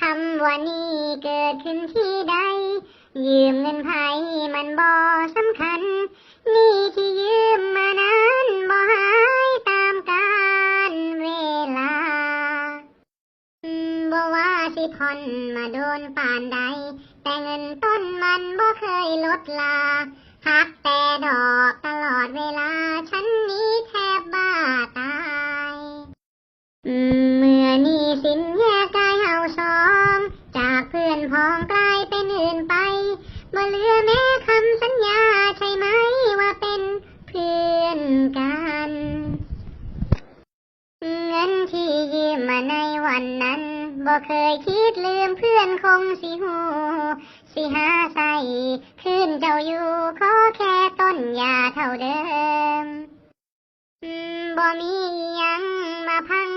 คำว่านี่เกิดขึ้นที่ใด ยืมเงินไผมันบ่สำคัญ นี่ที่ยืมมานั้นบ่หายตามกาลเวลาอืมบ่ว่าสิผ่อนมาโดนป่านใด แต่เงินต้นมันบ่เคยลดลาหักแต่ดอก เป็นอื่นไปบ่เหลือแม้คำสัญญาใช่ไหมว่าเป็นเพื่อนกัน เงินที่ยืมมาในวันนั้นบ่เคยคิดลืมเพื่อนคงสิหูสิหาใส่คืนเจ้าอยู่ขอแค่ต้นยาเท่าเดิมอืมบ่มียังมาพัง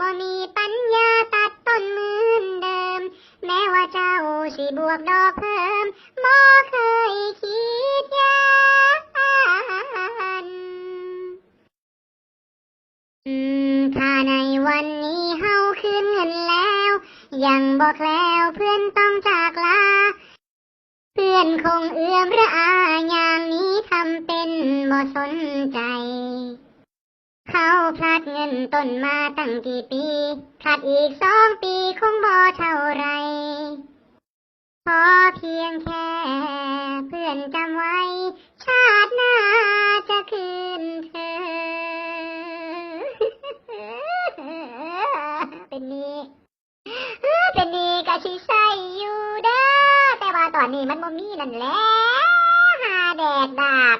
บ่มีปัญญาตัดต้นเหมือนเดิม แม้ว่าเจ้าสิบวกดอกเพิ่มบ่เคยคิดยานอืมถ้าในวันนี้เฮาคืนเงินแล้ว ยังบ่แล้วเพื่อนต้องจากลา เพื่อนคงเอื้อมระอาอย่างนี้ทำเป็นบ่สนใจ เขาพลัดเงินต้นมาตั้งกี่ปีขาดอีกสองปีคงบ่เท่าไรขอเพียงแค่เพื่อนจำไว้ ชาติหน้าจะคืนเธอ เป็นนี้เป็นนี้ก็ชิใส่อยู่เด้อแต่ว่าตอนนี้มันบ่มีนั่นแหละหาแดกดาก